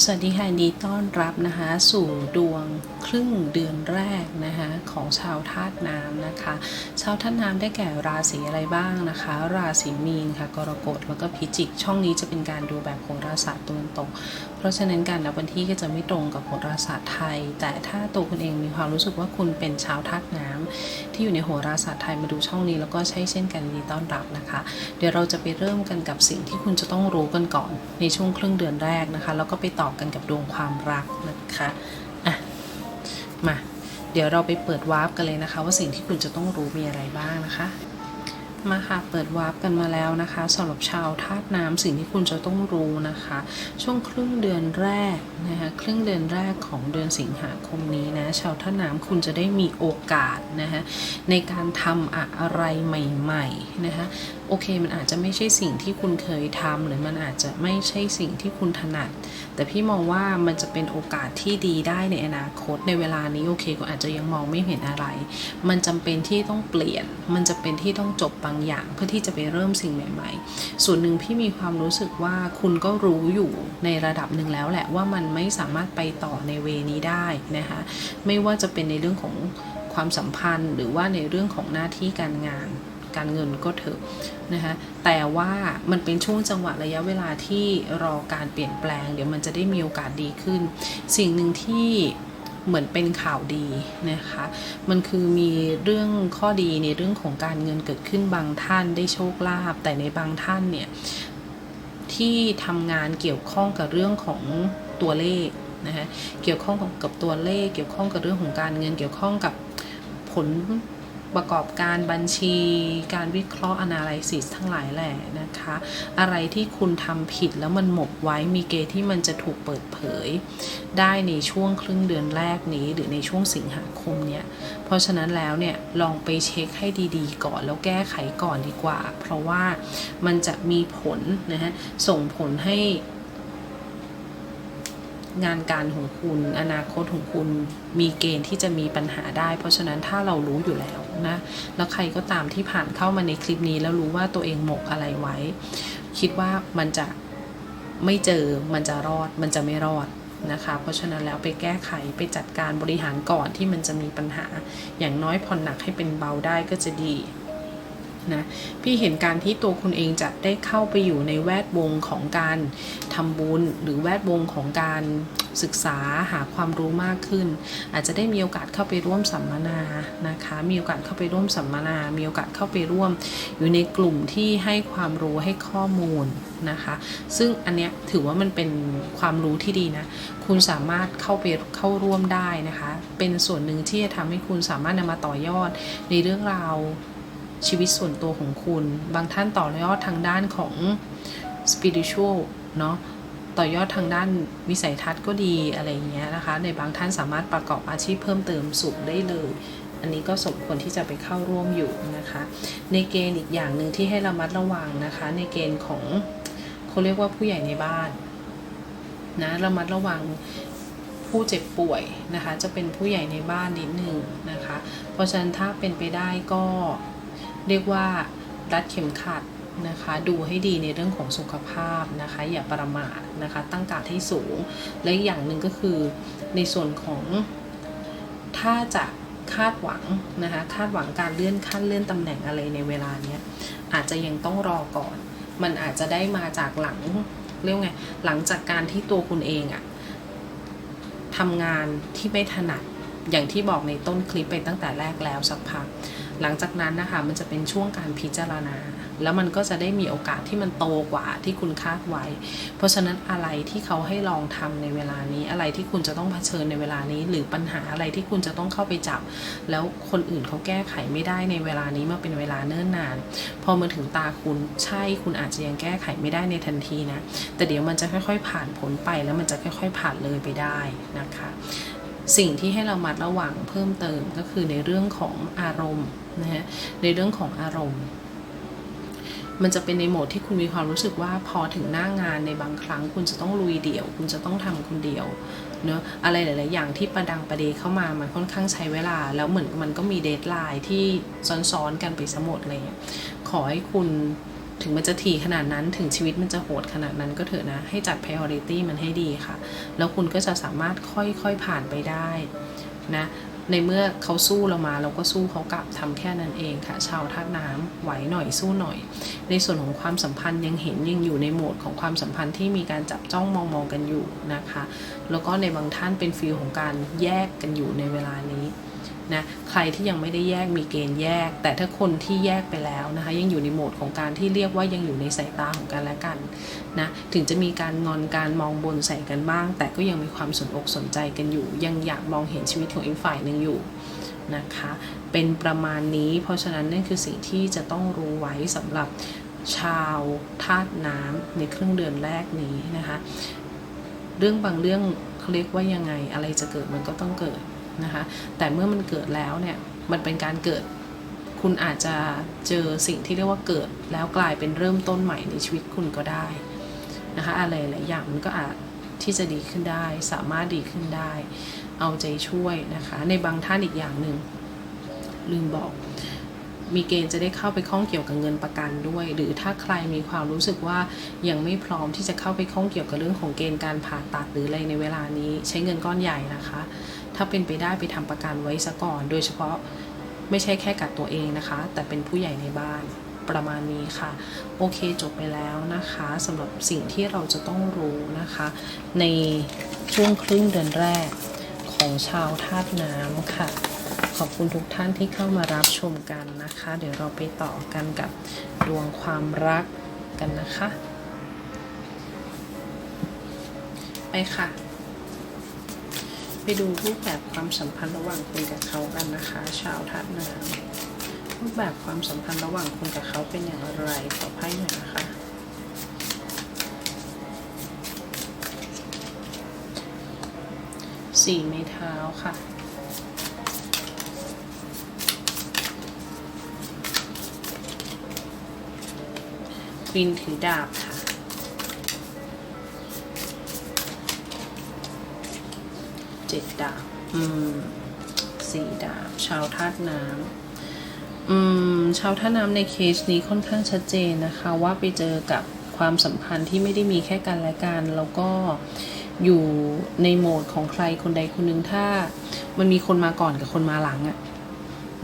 สวัสดีค่ะยินดีต้อนรับนะคะสู่ดวงครึ่งเดือนแรกนะคะของชาวธาตุน้ำนะคะ ชาวธาตุน้ำได้แก่ราศีอะไรบ้างนะคะ ราศีมีนค่ะกรกฎแล้วก็พิจิก ช่องนี้จะเป็นการดูแบบโหราศาสตร์ตะวันตก เพราะฉะนั้นการนับวันที่ก็จะไม่ตรงกับโหราศาสตร์ไทย แต่ถ้าตัวคุณเองมีความรู้สึกว่าคุณเป็นชาวธาตุน้ำที่อยู่ในโหราศาสตร์ไทยมาดูช่องนี้แล้วก็ใช่เช่นกันยินดีต้อนรับนะคะ เดี๋ยวเราจะไปเริ่มกันกับสิ่งที่คุณจะต้องรู้กันก่อนในช่วงครึ่งเดือนแรกนะคะ แล้วก็ไปต่อกันกับดวงความรักนะคะอะมาเดี๋ยวเราไปเปิดวาร์ปกันเลยนะคะ ว่าสิ่งที่คุณจะต้องรู้มีอะไรบ้างนะคะ มาค่ะเปิดวาร์ปกันมาแล้วนะคะสำหรับชาวธาตุน้ำสิ่งที่คุณจะต้องรู้นะคะ ช่วงครึ่งเดือนแรกนะคะครึ่งเดือนแรกของเดือนสิงหาคมนี้นะชาวธาตุน้ำคุณจะได้มีโอกาสนะคะในการทำอะไรใหม่ๆนะคะโอเคมันอาจจะไม่ใช่สิ่งที่คุณเคยทำหรือมันอาจจะไม่ใช่สิ่งที่คุณถนัดแต่พี่มองว่ามันจะเป็นโอกาสที่ดีได้ในอนาคตในเวลานี้โอเคก็อาจจะยังมองไม่เห็นอะไร มันจำเป็นที่ต้องเปลี่ยน มันจะเป็นที่ต้องจบบางอย่างเพื่อที่จะไปเริ่มสิ่งใหม่ ๆ ส่วนหนึ่งพี่มีความรู้สึกว่าคุณก็รู้อยู่ในระดับหนึ่งแล้วแหละว่ามันไม่สามารถไปต่อในเวนี้ได้นะคะไม่ว่าจะเป็นในเรื่องของความสัมพันธ์หรือว่าในเรื่องของหน้าที่การงาน การเงินก็เถอะนะคะแต่ว่ามันเป็นช่วงจังหวะระยะเวลาที่รอการเปลี่ยนแปลง เดี๋ยวมันจะได้มีโอกาสดีขึ้น สิ่งหนึ่งที่เหมือนเป็นข่าวดีนะคะ มันคือมีเรื่องข้อดีในเรื่องของการเงินเกิดขึ้นบางท่านได้โชคลาภแต่ในบางท่านเนี่ยที่ทำงานเกี่ยวข้องกับเรื่องของตัวเลขนะคะเกี่ยวข้องกับตัวเลข เกี่ยวข้องกับเรื่องของการเงินเกี่ยวข้องกับผล ประกอบการบัญชี การวิเคราะห์ analysis ทั้งหลายแหละนะคะ อะไรที่คุณทำผิดแล้วมันหมกไว้มีเกณฑ์ที่มันจะถูกเปิดเผย ได้ในช่วงครึ่งเดือนแรกนี้ หรือในช่วงสิงหาคมเนี่ย เพราะฉะนั้นแล้วเนี่ยลองไปเช็คให้ดีๆ ก่อนแล้วแก้ไขก่อนดีกว่า เพราะว่ามันจะมีผลนะฮะส่งผลให้งานการของคุณอนาคตของคุณมีเกณฑ์ที่จะมีปัญหาได้ เพราะฉะนั้นถ้าเรารู้อยู่แล้ว นะ แล้วใครก็ตามที่ผ่านเข้ามาในคลิปนี้แล้วรู้ว่าตัวเองหมกอะไรไว้ คิดว่ามันจะไม่เจอ มันจะรอด มันจะไม่รอดนะคะ เพราะฉะนั้นแล้วไปแก้ไขไปจัดการบริหารก่อนที่มันจะมีปัญหา อย่างน้อยผ่อนหนักให้เป็นเบาได้ก็จะดี นะพี่เห็นการที่ตัวคุณเองจะได้เข้าไปอยู่ในแวดวงของการทำบุญ หรือแวดวงของการศึกษาหาความรู้มากขึ้น อาจจะได้มีโอกาสเข้าไปร่วมสัมมนานะคะ มีโอกาสเข้าไปร่วมสัมมนา มีโอกาสเข้าไปร่วม อยู่ในกลุ่มที่ให้ความรู้ให้ข้อมูลนะคะ ซึ่งอันเนี้ยถือว่ามันเป็นความรู้ที่ดีนะ คุณสามารถเข้าไปเข้าร่วมได้นะคะ เป็นส่วนหนึ่งที่จะทำให้คุณสามารถนำมาต่อยอดในเรื่องราว ชีวิตส่วนตัวของคุณ บางท่านต่อยอดทางด้านของ spiritual เนาะต่อยอดทางด้านวิสัยทัศน์ก็ดีอะไรเงี้ยนะคะ ในบางท่านสามารถประกอบอาชีพเพิ่มเติมสูงได้เลย อันนี้ก็สมควรที่จะไปเข้าร่วมอยู่นะคะ ในเกณฑ์อีกอย่างหนึ่งที่ให้ระมัดระวังนะคะ ในเกณฑ์ของเขาเรียกว่าผู้ใหญ่ในบ้านนะระมัดระวังผู้เจ็บป่วยนะคะ จะเป็นผู้ใหญ่ในบ้านนิดหนึ่งนะคะ เพราะฉะนั้นถ้าเป็นไปได้ก็ เรียกว่ารัดเข็มขัดนะคะ ดูให้ดีในเรื่องของสุขภาพนะคะ อย่าประมาทนะคะ ตั้งการดให้สูง และอย่างหนึ่งก็คือในส่วนของถ้าจะคาดหวังนะคะคาดหวังการเลื่อนขั้นเลื่อนตำแหน่งอะไรในเวลาเนี้ยอาจจะยังต้องรอก่อน มันอาจจะได้มาจากหลังเรียกไงหลังจากการที่ตัวคุณเองอะทำงานที่ไม่ถนัดอย่างที่บอกในต้นคลิปไปตั้งแต่แรกแล้วสักพัก หลังจากนั้นนะคะมันจะเป็นช่วงการพิจารณา แล้วมันก็จะได้มีโอกาสที่มันโตกว่าที่คุณคาดไว้ เพราะฉะนั้นอะไรที่เขาให้ลองทำในเวลานี้อะไรที่คุณจะต้องเผชิญในเวลานี้ หรือปัญหาอะไรที่คุณจะต้องเข้าไปจับ แล้วคนอื่นเขาแก้ไขไม่ได้ในเวลานี้มาเป็นเวลาเนิ่นนาน พอมาถึงตาคุณใช่คุณอาจจะยังแก้ไขไม่ได้ในทันทีนะแต่เดี๋ยวมันจะค่อยๆ ผ่านผลไปแล้วมันจะค่อย ๆ ผ่านเลยไปได้นะคะ สิ่งที่ให้เรามัดระวังเพิ่มเติมก็คือในเรื่องของอารมณ์นะฮะในเรื่องของอารมณ์ มันจะเป็นในโหมดที่คุณมีความรู้สึกว่าพอถึงหน้างานในบางครั้ง คุณจะต้องลุยเดี่ยว คุณจะต้องทำคนเดียวเนอะอะไรหลาย ๆ อย่างที่ประดังประเดเข้ามามันค่อนข้างใช้เวลา แล้วเหมือนมันก็มีเดทไลน์ที่ซ้อน ๆ กันไปสมดอะไรเงี้ยขอให้คุณ ถึงมันจะถี่ขนาดนั้นถึงชีวิตมันจะโหดขนาดนั้นก็เถอะนะ ให้จัด priority มันให้ดีค่ะ แล้วคุณก็จะสามารถค่อยๆผ่านไปได้นะในเมื่อเขาสู้เรามาเราก็สู้เขากลับทำแค่นั้นเองค่ะ ชาวธาตุน้ำไหวหน่อยสู้หน่อย ในส่วนของความสัมพันธ์ยังเห็นยังอยู่ในโหมดของความสัมพันธ์ที่มีการจับจ้องมองมองกันอยู่นะคะ แล้วก็ในบางท่านเป็นฟีลของการแยกกันอยู่ในเวลานี้ นะใครที่ยังไม่ได้แยกมีเกณฑ์แยก แต่ถ้าคนที่แยกไปแล้วนะคะยังอยู่ในโหมดของการที่เรียกว่ายังอยู่ในสายตาของกันและกันนะถึงจะมีการงอนการมองบนใส่กันบ้าง แต่ก็ยังมีความสนอกสนใจกันอยู่ ยังอยากมองเห็นชีวิตของอีกฝ่ายหนึ่งอยู่นะคะเป็นประมาณนี้เพราะฉะนั้นนั่นคือสิ่งที่จะต้องรู้ไว้สำหรับชาวธาตุน้ำในครึ่งเดือนแรกนี้นะคะ เรื่องบางเรื่องเขาเรียกว่ายังไงอะไรจะเกิดมันก็ต้องเกิด นะคะแต่เมื่อมันเกิดแล้วเนี่ยมันเป็นการเกิด คุณอาจจะเจอสิ่งที่เรียกว่าเกิด แล้วกลายเป็นเริ่มต้นใหม่ในชีวิตคุณก็ได้นะคะอะไรหลายอย่างมันก็อาจที่จะดีขึ้นได้ สามารถดีขึ้นได้ เอาใจช่วยนะคะ ในบางท่านอีกอย่างหนึ่งลืมบอกมีเกณฑ์จะได้เข้าไปข้องเกี่ยวกับเงินประกันด้วย หรือถ้าใครมีความรู้สึกว่ายังไม่พร้อมที่จะเข้าไปข้องเกี่ยวกับเรื่องของเกณฑ์การผ่าตัดหรืออะไรในเวลานี้ ใช้เงินก้อนใหญ่นะคะ ถ้าเป็นไปได้ไปทำประกันไว้ซะก่อน โดยเฉพาะไม่ใช่แค่กับตัวเองนะคะ แต่เป็นผู้ใหญ่ในบ้านประมาณนี้ค่ะ โอเคจบไปแล้วนะคะสำหรับสิ่งที่เราจะต้องรู้นะคะ ในช่วงครึ่งเดือนแรกของชาวธาตุน้ำค่ะ ขอบคุณทุกท่านที่เข้ามารับชมกันนะคะ เดี๋ยวเราไปต่อกันกับดวงความรักกันนะคะ ไปค่ะ ไปดูรูปแบบความสัมพันธ์ระหว่างคุณกับเขากันนะคะ ชาวธาตุน้ำรูปแบบความสัมพันธ์ระหว่างคุณกับเขาเป็นอย่างไรขอไพ่หน่อยนะคะสี่ไม้เท้าค่ะควีนถือดาบค่ะ ดาบอืมสี่ดาบ ชาวธาตุน้ำอืมชาวธาตุน้ำในเคสนี้ค่อนข้างชัดเจนนะคะ ว่าไปเจอกับความสัมพันธ์ที่ไม่ได้มีแค่กันและกันแล้วก็อยู่ในโหมดของใครคนใดคนหนึ่งถ้ามันมีคนมาก่อนกับคนมาหลังอะ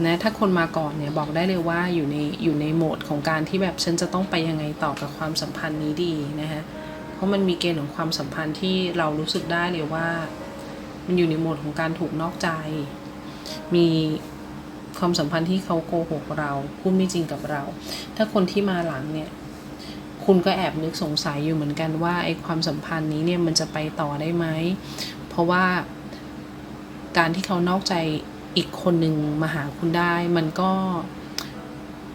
นะถ้าคนมาก่อนเนี่ยบอกได้เลยว่าอยู่ในอยู่ในโหมดของการที่แบบฉันจะต้องไปยังไงต่อกับความสัมพันธ์นี้ดีนะฮะเพราะมันมีเกณฑ์ของความสัมพันธ์ที่เรารู้สึกได้เลยว่า มันอยู่ในโหมดของการถูกนอกใจ มีความสัมพันธ์ที่เขาโกหกเรา พูดไม่จริงกับเรา ถ้าคนที่มาหลังเนี่ย คุณก็แอบนึกสงสัยอยู่เหมือนกันว่าไอ้ความสัมพันธ์นี้เนี่ยมันจะไปต่อได้ไหม เพราะว่าการที่เขานอกใจอีกคนหนึ่งมาหาคุณได้ มันก็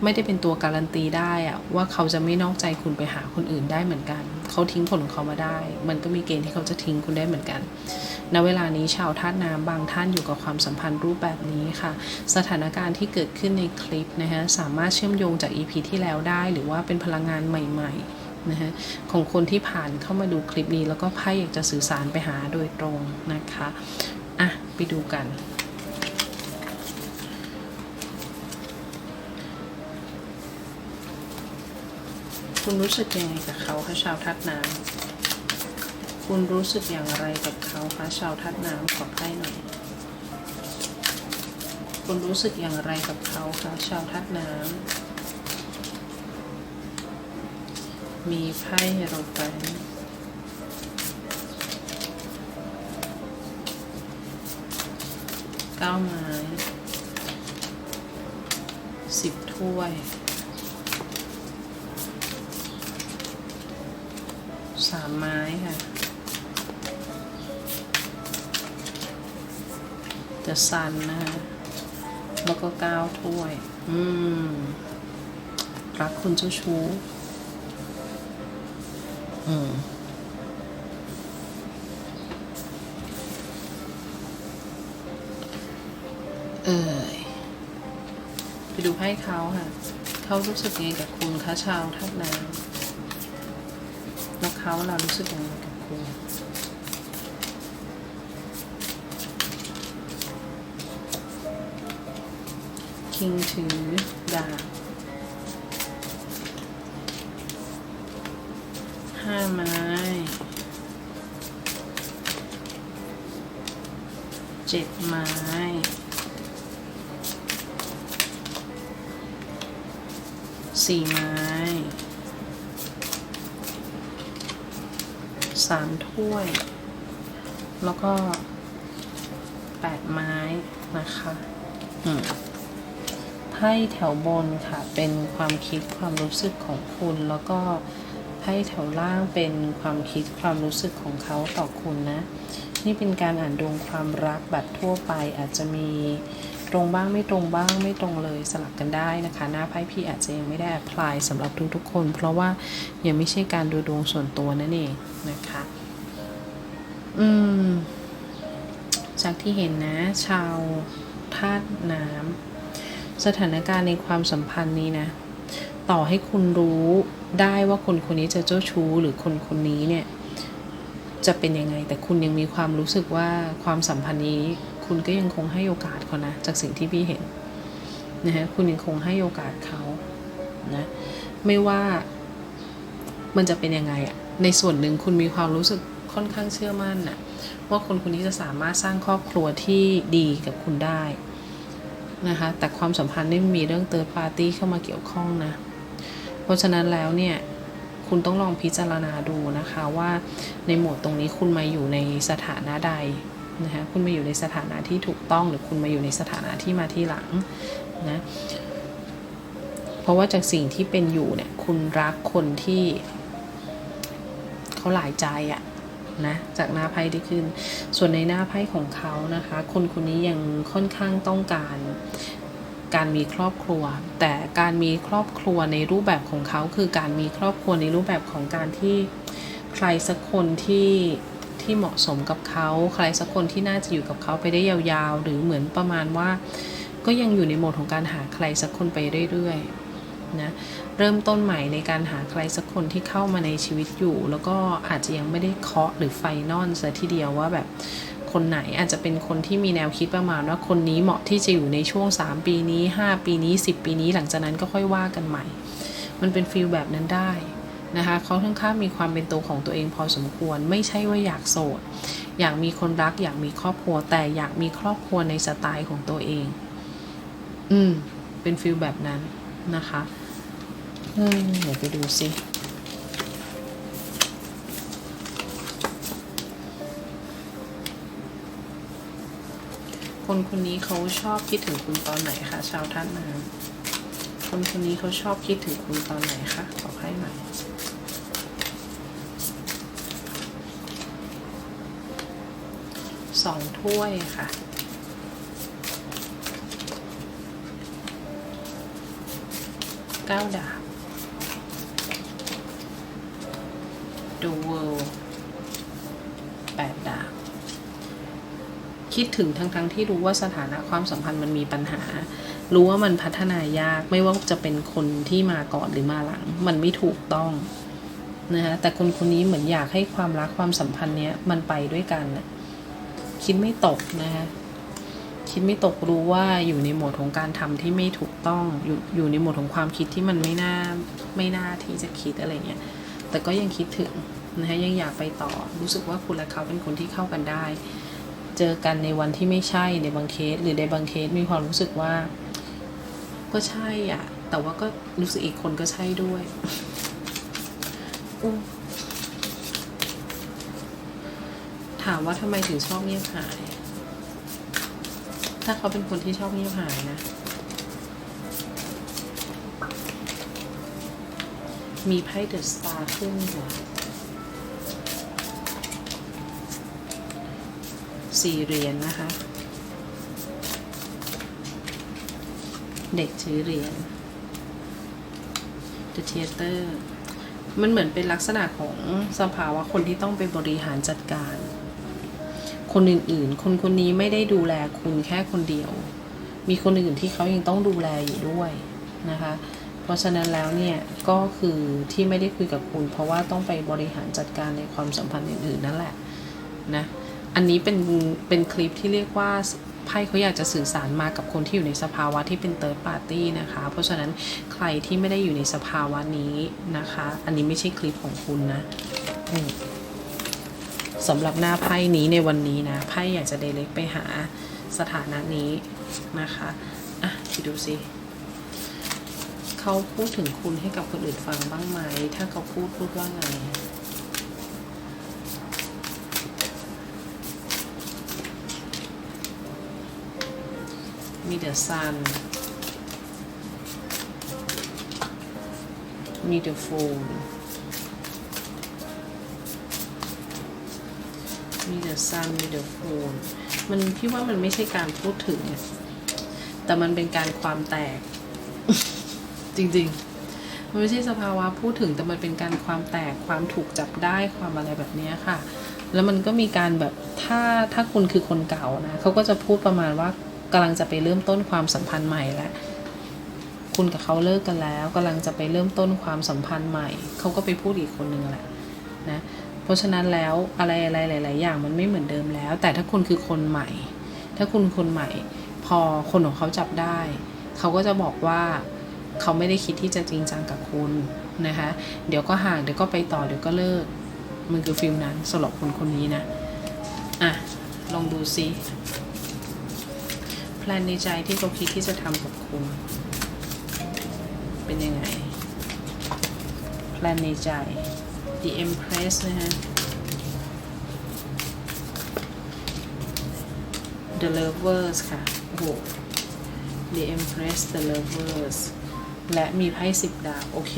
ไม่ได้เป็นตัวการันตีได้อะว่าเขาจะไม่นอกใจคุณไปหาคนอื่นได้เหมือนกัน เขาทิ้งคนของเขามาได้ มันก็มีเกณฑ์ที่เขาจะทิ้งคุณได้เหมือนกัน ณเวลานี้ชาวธาน้ำบางท่านอยู่กับความสัมพันธ์รูปแบบนี้ค่ะ สถานการณ์ที่เกิดขึ้นในคลิปนะคะสามารถเชื่อมโยงจาก EP ที่แล้วได้ หรือว่าเป็นพลังงานใหม่ ๆนะคะของคนที่ผ่านเข้ามาดูคลิปนี้แล้วก็ไพ่อยากจะสื่อสารไปหาโดยตรงนะคะ อะ ไปดูกัน คุณรู้สึกยังไงกับเขาคะชาวธาตุน้ำ คุณรู้สึกอย่างไรกับเขาคะชาวธาตุน้ำขอไพ่หน่อยคุณรู้สึกอย่างไรกับเขาคะชาวธาตุน้ำมีไพ่เฮโรแฟนเก้าไม้สิบถ้วยสามไม้ค่ะ จะซันนะคะแล้วก็ก้าถ้วย อืม รักคุณเจ้าชู้ อืมเอ่ยไปดูให้เขาค่ะ เขารู้สึกยังไงกับคุณคะชาวทับน้ำแล้วเขาเรารู้สึกยังไงกับคุณ คิงถือดาบห้าไม้เจ็ดไม้สี่ไม้สามถ้วย แล้วก็แปดไม้นะคะ อืม พ่แถวบนค่ะเป็นความคิดความรู้สึกของคุณ แล้วก็ไพ่แถวล่างเป็นความคิดความรู้สึกของเขาต่อคุณนะ นี่เป็นการอ่านดวงความรักแบบทั่วไปอาจจะมีตรงบ้างไม่ตรงบ้างไม่ตรงเลยสลับกันได้นะคะ หน้าไพ่พี่อาจจะยังไม่ได้ apply สำหรับทุกๆคน เพราะว่ายังไม่ใช่การดูดวงส่วนตัวนั่นเองนะคะ อืม จากที่เห็นนะ ชาวธาตุน้ำ สถานการณ์ในความสัมพันธ์นี้นะ ต่อให้คุณรู้ได้ว่าคนคนนี้จะเจ้าชู้หรือคนคนนี้เนี่ยจะเป็นยังไง แต่คุณยังมีความรู้สึกว่าความสัมพันธ์นี้ คุณก็ยังคงให้โอกาสเขานะ จากสิ่งที่พี่เห็นนะฮะคุณยังคงให้โอกาสเขานะไม่ว่ามันจะเป็นยังไงอะในส่วนหนึ่งคุณมีความรู้สึกค่อนข้างเชื่อมั่นนะว่าคนคนนี้จะสามารถสร้างครอบครัวที่ดีกับคุณได้ นะคะ แต่ความสัมพันธ์นี่มีเรื่องเติร์ดปาร์ตี้เข้ามาเกี่ยวข้องนะ เพราะฉะนั้นแล้วเนี่ยคุณต้องลองพิจารณาดูนะคะว่าในโหมดตรงนี้คุณมาอยู่ในสถานะใดนะคะคุณมาอยู่ในสถานะที่ถูกต้องหรือคุณมาอยู่ในสถานะที่มาที่หลังนะเพราะว่าจากสิ่งที่เป็นอยู่เนี่ยคุณรักคนที่เขาหลายใจอะ นะจากหน้าไพ่ที่ขึ้น ส่วนในหน้าไพ่ของเขานะคะ คนคนนี้ยังค่อนข้างต้องการการมีครอบครัว แต่การมีครอบครัวในรูปแบบของเขาคือการมีครอบครัวในรูปแบบของการที่ใครสักคนที่ที่เหมาะสมกับเขาใครสักคนที่น่าจะอยู่กับเขาไปได้ยาวๆ หรือเหมือนประมาณว่า ก็ยังอยู่ในโหมดของการหาใครสักคนไปเรื่อยๆ นะเริ่มต้นใหม่ในการหาใครสักคนที่เข้ามาในชีวิตอยู่ แล้วก็อาจจะยังไม่ได้เคาะหรือไฟนอลซะทีเดียวว่าแบบคนไหนอาจจะเป็นคนที่มีแนวคิดประมาณว่าคนนี้เหมาะที่จะอยู่ในช่วง 3 ปีนี้ 5 ปีนี้ 10 ปีนี้ หลังจากนั้นก็ค่อยว่ากันใหม่ มันเป็นฟีลแบบนั้นได้นะคะเขาค่อนข้างมีความเป็นตัวของตัวเองพอสมควร ไม่ใช่ว่าอยากโสด อยากมีคนรัก อยากมีครอบครัว แต่อยากมีครอบครัวในสไตล์ของตัวเอง อืม เป็นฟีลแบบนั้นนะคะ เดี๋ยวไปดูสิคนคนนี้เขาชอบคิดถึงคุณตอนไหนคะชาวท่านน้ำคนคนนี้เขาชอบคิดถึงคุณตอนไหนคะขอให้หน่อยสองถ้วยค่ะ เก้าดาบ ดูเวิลแปดดาบคิดถึงทั้งๆทที่รู้ว่าสถานะความสัมพันธ์มันมีปัญหา รู้ว่ามันพัฒนายากไม่ว่าจะเป็นคนที่มาก่อนหรือมาหลัง มันไม่ถูกต้องนะคะแต่คนคนนี้เหมือนอยากให้ความรักความสัมพันธ์เนี้ยมันไปด้วยกันนะคิดไม่ตกนะคะคิดไม่ตกรู้ว่าอยู่ในโหมดของการทำที่ไม่ถูกต้องอยู่อยู่ในโหมดของความคิดที่มันไม่น่าไม่น่าที่จะคิดอะไรเงี้ย แต่ก็ยังคิดถึงนะคะยังอยากไปต่อ รู้สึกว่าคุณและเขาเป็นคนที่เข้ากันได้ เจอกันในวันที่ไม่ใช่ในบางเคส หรือในบางเคสมีความรู้สึกว่า ก็ใช่อะ แต่ว่าก็รู้สึกอีกคนก็ใช่ด้วยอู้ถามว่าทำไมถึงชอบเงียบหาย ถ้าเขาเป็นคนที่ชอบเงียบหายนะ มีไพ่เดอะสตาร์ขึ้นหัวสี่เหรียญนะคะ เด็กถือเหรียญ The Theater มันเหมือนเป็นลักษณะของสภาวะคนที่ต้องไปบริหารจัดการ คนอื่นๆ คนคนนี้ไม่ได้ดูแลคุณแค่คนเดียว มีคนอื่นที่เขายังต้องดูแลอยู่ด้วยนะคะ เพราะฉะนั้นแล้วเนี่ยก็คือที่ไม่ได้คุยกับคุณ เพราะว่าต้องไปบริหารจัดการในความสัมพันธ์อื่นๆนั่นแหละนะอันนี้เป็นเป็นคลิปที่เรียกว่าไพ่เขาอยากจะสื่อสารมากับคนที่อยู่ในสภาวะที่เป็นเติร์ดปาร์ตี้นะคะ เพราะฉะนั้นใครที่ไม่ได้อยู่ในสภาวะนี้นะคะ อันนี้ไม่ใช่คลิปของคุณนะสำหรับหน้าไพ่นี้ในวันนี้นะไพ่อยากจะเดเล็กไปหาสถานะนี้นะคะ อะไปดูสิ เขาพูดถึงคุณให้กับคนอื่นฟังบ้างไหม ถ้าเขาพูดพูดว่าไง มี the sun มี the fool มี the sun มี the fool มันพี่ว่ามันไม่ใช่การพูดถึง แต่มันเป็นการความแตก จริงๆ มันไม่ใช่สภาวะพูดถึงแต่มันเป็นการความแตกความถูกจับได้ความอะไรแบบนี้ค่ะ แล้วมันก็มีการแบบถ้าถ้าคุณคือคนเก่านะเขาก็จะพูดประมาณว่ากำลังจะไปเริ่มต้นความสัมพันธ์ใหม่แล้วคุณกับเขาเลิกกันแล้วกำลังจะไปเริ่มต้นความสัมพันธ์ใหม่เขาก็ไปพูดอีกคนนึงแหละนะเพราะฉะนั้นแล้วอะไรอะไรหลาย ๆ อย่างมันไม่เหมือนเดิมแล้ว แต่ถ้าคุณคือคนใหม่ ถ้าคุณคนใหม่ พอคนของเขาจับได้ เขาก็จะบอกว่า เขาไม่ได้คิดที่จะจริงจังกับคุณนะคะ เดี๋ยวก็ห่างเดี๋ยวก็ไปต่อเดี๋ยวก็เลิก มันคือฟิลนั้นสำหรับคนคนนี้นะ อะ ลองดูซิแพลนในใจที่เขาคิดที่จะทำกับคุณ เป็นยังไงแพลนในใจ The Empress นะฮะ The Lovers ค่ะ โอ้โห The Empress The Lovers และมีไพ่สิบดาบโอเค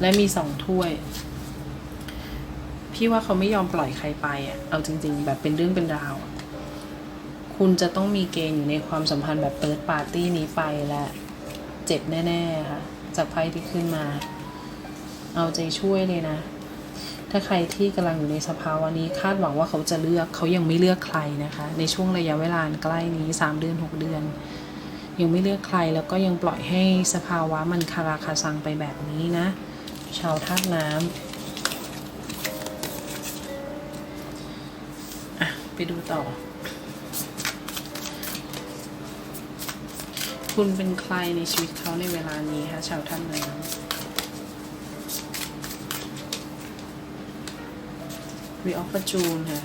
และมีสองถ้วย พี่ว่าเขาไม่ยอมปล่อยใครไปอะเอาจริง ๆ แบบเป็นเรื่องเป็นราว คุณจะต้องมีเกณฑ์อยู่ในความสัมพันธ์แบบเปิดปาร์ตี้นี้ไปและเจ็บแน่ๆค่ะจากไพ่ที่ขึ้นมา เอาใจช่วยเลยนะ ถ้าใครที่กำลังอยู่ในสภาวะนี้คาดหวังว่าเขาจะเลือกเขายังไม่เลือกใครนะคะ ในช่วงระยะเวลาใกล้นี้สามเดือนหกเดือน ยังไม่เลือกใครแล้วก็ยังปล่อยให้สภาวะมันคาราคาซังไปแบบนี้นะ ชาวธาตุน้ำอะ ไปดูต่อ คุณเป็นใครในชีวิตเขาในเวลานี้คะชาวธาตุน้ำ We offer June ค่ะ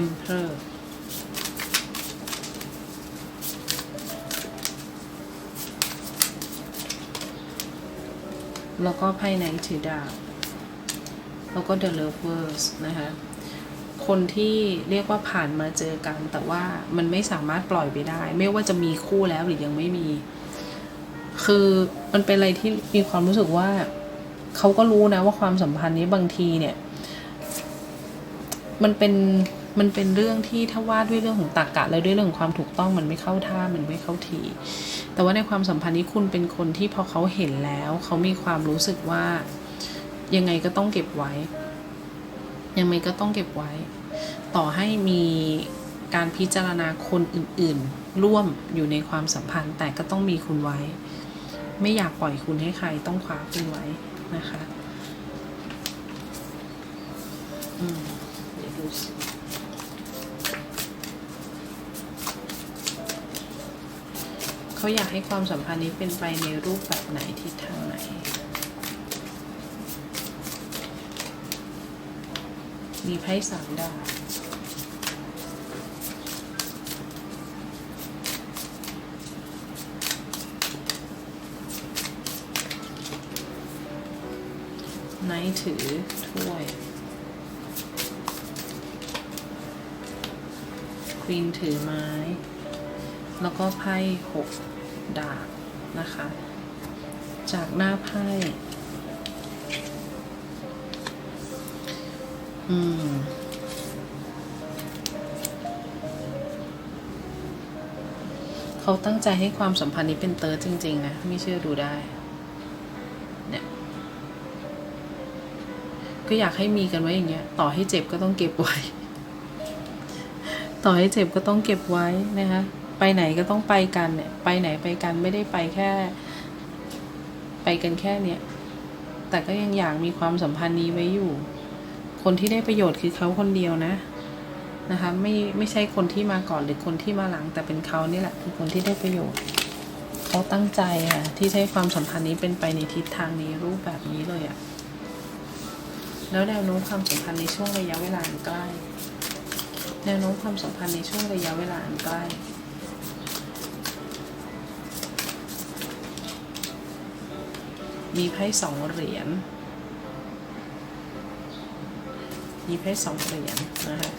Emperor แล้วก็ไพ่ไนท์ถือดาบแล้วก็ The Lovers นะคะคนที่เรียกว่าผ่านมาเจอกัน แต่ว่ามันไม่สามารถปล่อยไปได้ ไม่ว่าจะมีคู่แล้วหรือยังไม่มี คือมันเป็นอะไรที่มีความรู้สึกว่าเขาก็รู้นะว่าความสัมพันธ์นี้บางทีเนี่ย มันเป็นมันเป็นเรื่องที่ถ้าว่าด้วยเรื่องของตรรกกะแล้วด้วยเรื่องของความถูกต้องมันไม่เข้าท่ามันไม่เข้าที แต่ว่าในความสัมพันธ์นี้คุณเป็นคนที่พอเขาเห็นแล้ว เขามีความรู้สึกว่ายังไงก็ต้องเก็บไว้ ยังไงก็ต้องเก็บไว้ ต่อให้มีการพิจารณาคนอื่นๆ ร่วมอยู่ในความสัมพันธ์ แต่ก็ต้องมีคุณไว้ ไม่อยากปล่อยคุณให้ใครต้องคว้าคุณไว้นะคะ อืมเดี๋ยวดู เขาอยากให้ความสัมพันธ์นี้เป็นไปในรูปแบบไหนทิศทางไหน มีไพ่สามดาบไนท์ถือถ้วย ควีนถือไม้ แล้วก็ไพ่หกดาบนะคะ จากหน้าไพ่อืมเขาตั้งใจให้ความสัมพันธ์นี้เป็นเติร์ดจริง ๆ นะ ไม่เชื่อดูได้เนี่ยก็อยากให้มีกันไว้อย่างเงี้ย ต่อให้เจ็บก็ต้องเก็บไว้ ต่อให้เจ็บก็ต้องเก็บไว้นะคะ ไปไหนก็ต้องไปกันเนี่ย ไปไหนไปกันไม่ได้ไปแค่ ไปกันแค่เนี้ยแต่ก็ยังอยากมีความสัมพันธ์นี้ไว้อยู่ คนที่ได้ประโยชน์คือเขาคนเดียวนะนะคะไม่ไม่ใช่คนที่มาก่อนหรือคนที่มาหลัง แต่เป็นเขานี่แหละคือคนที่ได้ประโยชน์เขาตั้งใจค่ะที่ใช้ความสัมพันธ์นี้เป็นไปในทิศทางนี้รูปแบบนี้เลยอะแล้วแนวโน้มความสัมพันธ์ในช่วงระยะเวลาอันใกล้แนวโน้มความสัมพันธ์ในช่วงระยะเวลาอันใกล้ มีไพ่สองเหรียญ มีไพ่สองเหรียญนะคะ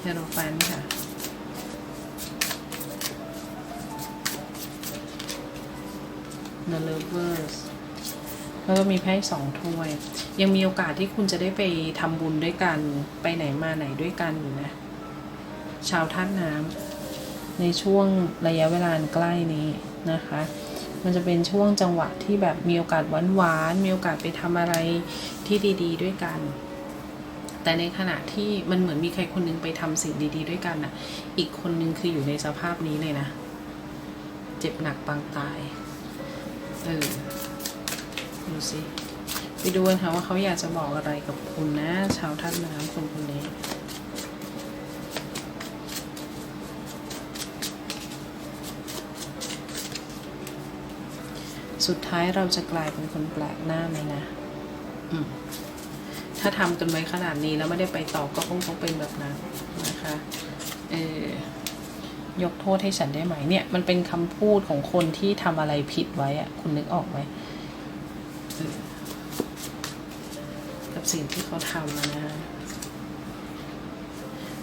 เฮโรแฟนค่ะ The Lovers แล้วก็มีไพ่สองถ้วย ยังมีโอกาสที่คุณจะได้ไปทำบุญด้วยกัน ไปไหนมาไหนด้วยกันอยู่นะ ชาวท่านน้ำในช่วงระยะเวลาใกล้นี้ นะคะ มันจะเป็นช่วงจังหวะที่แบบมีโอกาสหวานๆมีโอกาสไปทำอะไรที่ดี ๆด้วยกัน แต่ในขณะที่มันเหมือนมีใครคนนึงไปทำสิ่งดี ๆ ด้วยกันน่ะ อีกคนนึงคืออยู่ในสภาพนี้เลยนะ เจ็บหนักปางตาย เออ ดูสิไปดูกันค่ะว่าเขาอยากจะบอกอะไรกับคุณนะ ชาวท่านน้ำคนคนนี้ สุดท้ายเราจะกลายเป็นคนแปลกหน้าไหมนะอืมถ้าทำกันไว้ขนาดนี้แล้วไม่ได้ไปต่อก็คงต้องเป็นแบบนั้นนะคะเออยกโทษให้ฉันได้ไหมเนี่ย มันเป็นคำพูดของคนที่ทำอะไรผิดไว้อะคุณนึกออกไหมกับสิ่งที่เขาทำนะฮะ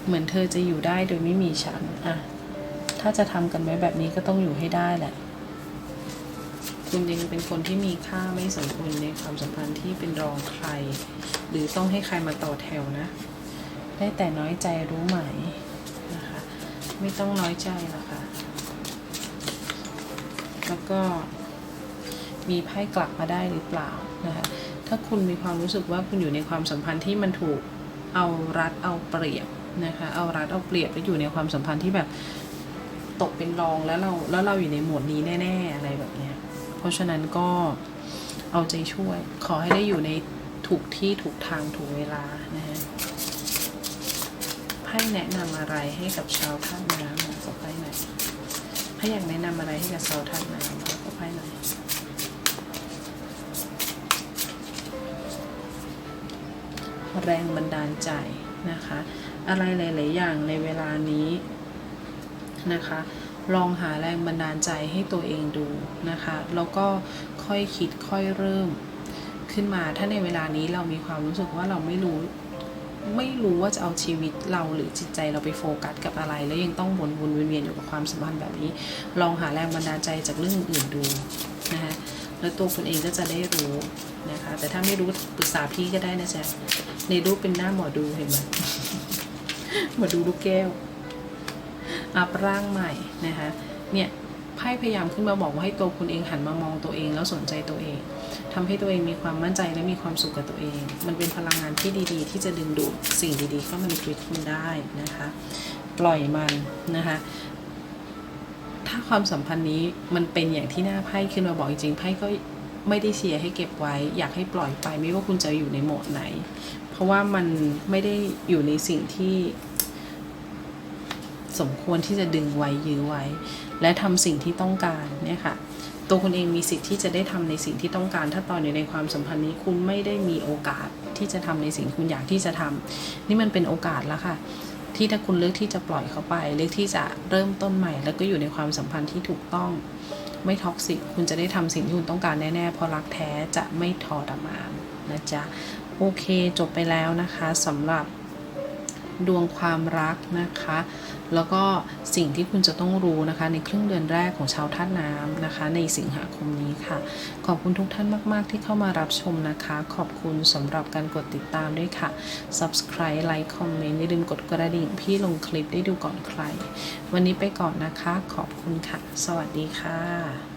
เหมือนเธอจะอยู่ได้โดยไม่มีฉันอะถ้าจะทำกันไว้แบบนี้ก็ต้องอยู่ให้ได้แหละ คุณยังเป็นคนที่มีค่าไม่สมควรในความสัมพันธ์ที่เป็นรองใคร หรือต้องให้ใครมาต่อแถวนะ ได้แต่น้อยใจรู้ไหมนะคะ ไม่ต้องน้อยใจหรอกค่ะ แล้วก็มีไพ่กลับมาได้หรือเปล่านะคะ ถ้าคุณมีความรู้สึกว่าคุณอยู่ในความสัมพันธ์ที่มันถูกเอารัดเอาเปรียบนะคะ เอารัดเอาเปรียบแล้วอยู่ในความสัมพันธ์ที่แบบตกเป็นรองแล้วเราแล้วเราอยู่ในโหมดนี้แน่ ๆ อะไรแบบเนี้ย เพราะฉะนั้นก็เอาใจช่วย ขอให้ได้อยู่ในถูกที่ถูกทางถูกเวลานะฮะไพ่แนะนำอะไรให้กับชาวท่าน้ำขอไพ่หน่อยไพ่อยากแนะนำอะไรให้กับชาวท่าน้ำขอไพ่หน่อยแรงบันดาลใจนะคะ อะไรหลาย ๆ อย่างในเวลานี้นะคะ ลองหาแรงบันดาลใจให้ตัวเองดูนะคะ แล้วก็ค่อยคิดค่อยเริ่มขึ้นมา ถ้าในเวลานี้เรามีความรู้สึกว่าเราไม่รู้ไม่รู้ว่าจะเอาชีวิตเราหรือจิตใจเราไปโฟกัสกับอะไร แล้วยังต้องวนวนเวียนอยู่กับความสัมพันธ์แบบนี้ ลองหาแรงบันดาลใจจากเรื่องอื่นดูนะคะแล้วตัวคุณเองก็จะได้รู้นะคะ แต่ถ้าไม่รู้ปรึกษาพี่ก็ได้นะจ๊ะในรูปเป็นหน้าหมอดูเห็นไหมหมอดูลูกแก้ว อัพร่างใหม่นะคะเนี่ยไพ่พยายามขึ้นมาบอกว่าให้ตัวคุณเองหันมามองตัวเองแล้วสนใจตัวเองทำให้ตัวเองมีความมั่นใจและมีความสุขกับตัวเอง มันเป็นพลังงานที่ดีๆ ที่จะดึงดูดสิ่งดีๆเข้ามาในชีวิตคุณได้นะคะปล่อยมันนะคะถ้าความสัมพันธ์นี้มันเป็นอย่างที่หน้าไพ่ขึ้นมาบอกจริงๆไพ่ก็ไม่ได้เชียร์ให้เก็บไว้ อยากให้ปล่อยไปไม่ว่าคุณจะอยู่ในโหมดไหน เพราะว่ามันไม่ได้อยู่ในสิ่งที่ สมควรที่จะดึงไว้ยื้อไว้ และทำสิ่งที่ต้องการเนี่ยค่ะ ตัวคุณเองมีสิทธิ์ที่จะได้ทำในสิ่งที่ต้องการ ถ้าตอนอยู่ในความสัมพันธ์นี้คุณไม่ได้มีโอกาสที่จะทำในสิ่งคุณอยากที่จะทำนี่มันเป็นโอกาสแล้วค่ะที่ถ้าคุณเลือกที่จะปล่อยเขาไป เลือกที่จะเริ่มต้นใหม่ แล้วก็อยู่ในความสัมพันธ์ที่ถูกต้อง ไม่ท็อกซิกคุณจะได้ทำสิ่งที่คุณต้องการแน่ๆเพราะรักแท้จะไม่ทรมานนะจ๊ะ โอเคจบไปแล้วนะคะสำหรับ ดวงความรักนะคะ แล้วก็สิ่งที่คุณจะต้องรู้นะคะ ในครึ่งเดือนแรกของชาวท่าตุน้ำนะคะ ในสิงหาคมนี้ค่ะ ขอบคุณทุกท่านมาก ๆ ที่เข้ามารับชมนะคะ ขอบคุณสำหรับการกดติดตามด้วยค่ะ subscribe like comment อย่าลืมกดกระดิ่งพี่ลงคลิปได้ดูก่อนใคร วันนี้ไปก่อนนะคะ ขอบคุณค่ะ สวัสดีค่ะ